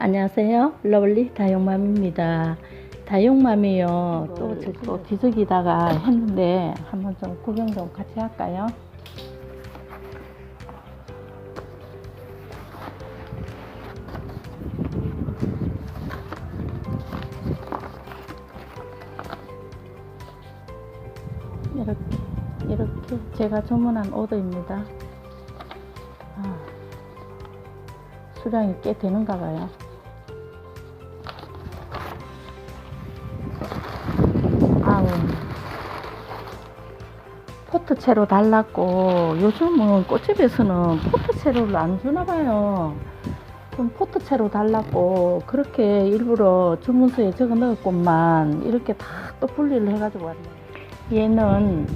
안녕하세요. 러블리 다용맘입니다. 다용맘이요. 또, 저- 또 뒤적이다가 했는데 한번 좀 구경 좀 같이 할까요? 이렇게, 이렇게 제가 주문한 오더입니다. 아, 수량이 꽤 되는가 봐요. 포트채로 달랐고 요즘은 꽃집에서는 포트채로를 안 주나 봐요. 좀 포트채로 달랐고 그렇게 일부러 주문서에 적어 넣었건만 이렇게 다 또 분리를 해가지고 왔네. 얘는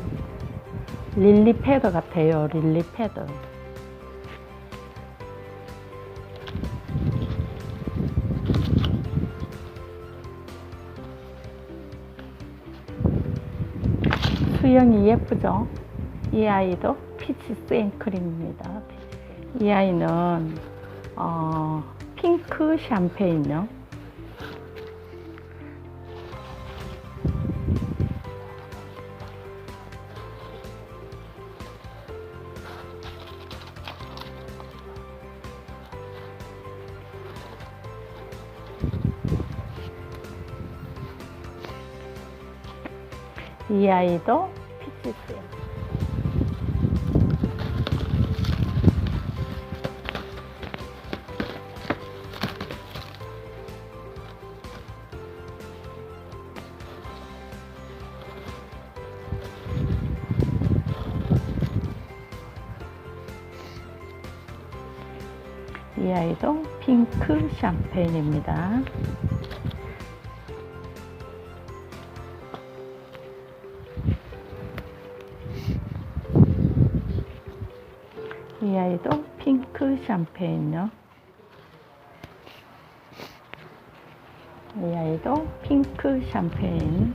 릴리 패드 같아요. 릴리 패드. 수영이 예쁘죠? 이 아이도 피치 생크림입니다. 이 아이는 어, 핑크 샴페인요. 이 아이도 피치 생. 이 아이도 핑크 샴페인입니다. 이 아이도 핑크 샴페인요. 이 아이도 핑크 샴페인.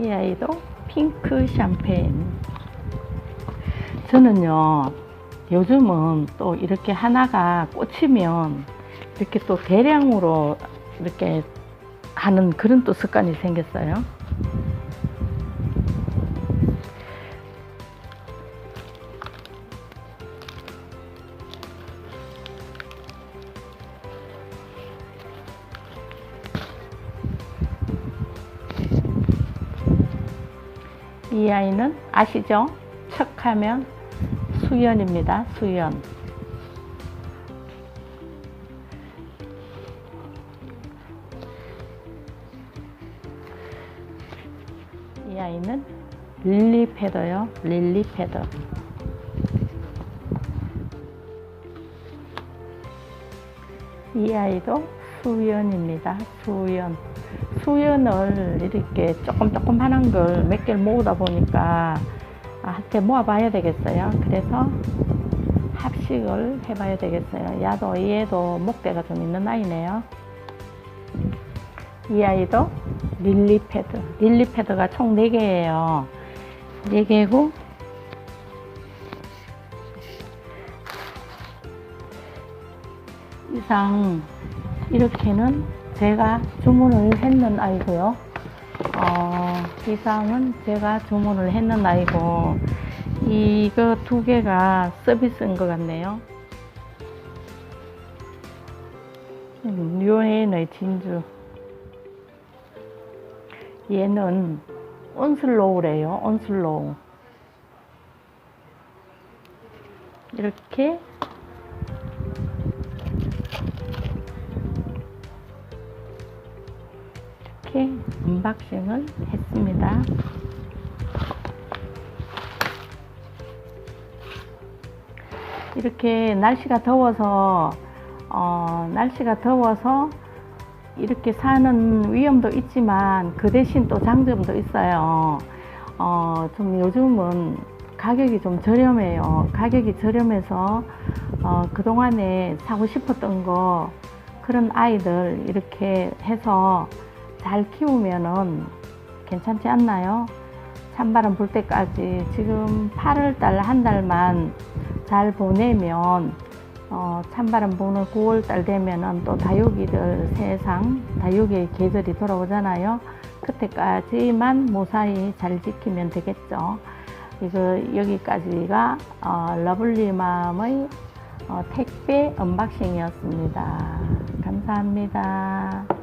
이 아이도 핑크 샴페인. 저는요, 요즘은 또 이렇게 하나가 꽂히면 이렇게 또 대량으로 이렇게 하는 그런 또 습관이 생겼어요. 이 아이는 아시죠? 척하면 수연입니다. 수연. 이 아이는 릴리 패더요. 릴리 패더. 이 아이도 수연입니다. 수연. 수연을 이렇게 조금 조그만한 걸몇 개를 모으다 보니까 아, 한테 모아봐야 되겠어요. 그래서 합식을 해봐야 되겠어요. 야도 얘도 목대가 좀 있는 아이네요. 이 아이도 릴리 패드. 릴리 패드가 총 4개예요. 4개고 이상 이렇게는 제가 주문을 했는 아이고요. 어, 이상은 제가 주문을 했는 아이고 이거 두 개가 서비스인 것 같네요. 음, 뉴에너의 진주. 얘는 온슬로우래요. 온슬로우. 이렇게 이렇게 언박싱을 했습니다. 이렇게 날씨가 더워서 어, 날씨가 더워서 이렇게 사는 위험도 있지만 그 대신 또 장점도 있어요. 어, 좀 요즘은 가격이 좀 저렴해요. 가격이 저렴해서 어, 그동안에 사고 싶었던 거 그런 아이들 이렇게 해서 잘 키우면은 괜찮지 않나요? 찬바람 불 때까지 지금 8월달 한 달만 잘 보내면 어, 찬바람 부는 9월달 되면은 또 다육이들 세상 다육이의 계절이 돌아오잖아요. 그때까지만 무사히 잘 지키면 되겠죠. 이거 여기까지가 어, 러블리 맘의 어, 택배 언박싱이었습니다. 감사합니다.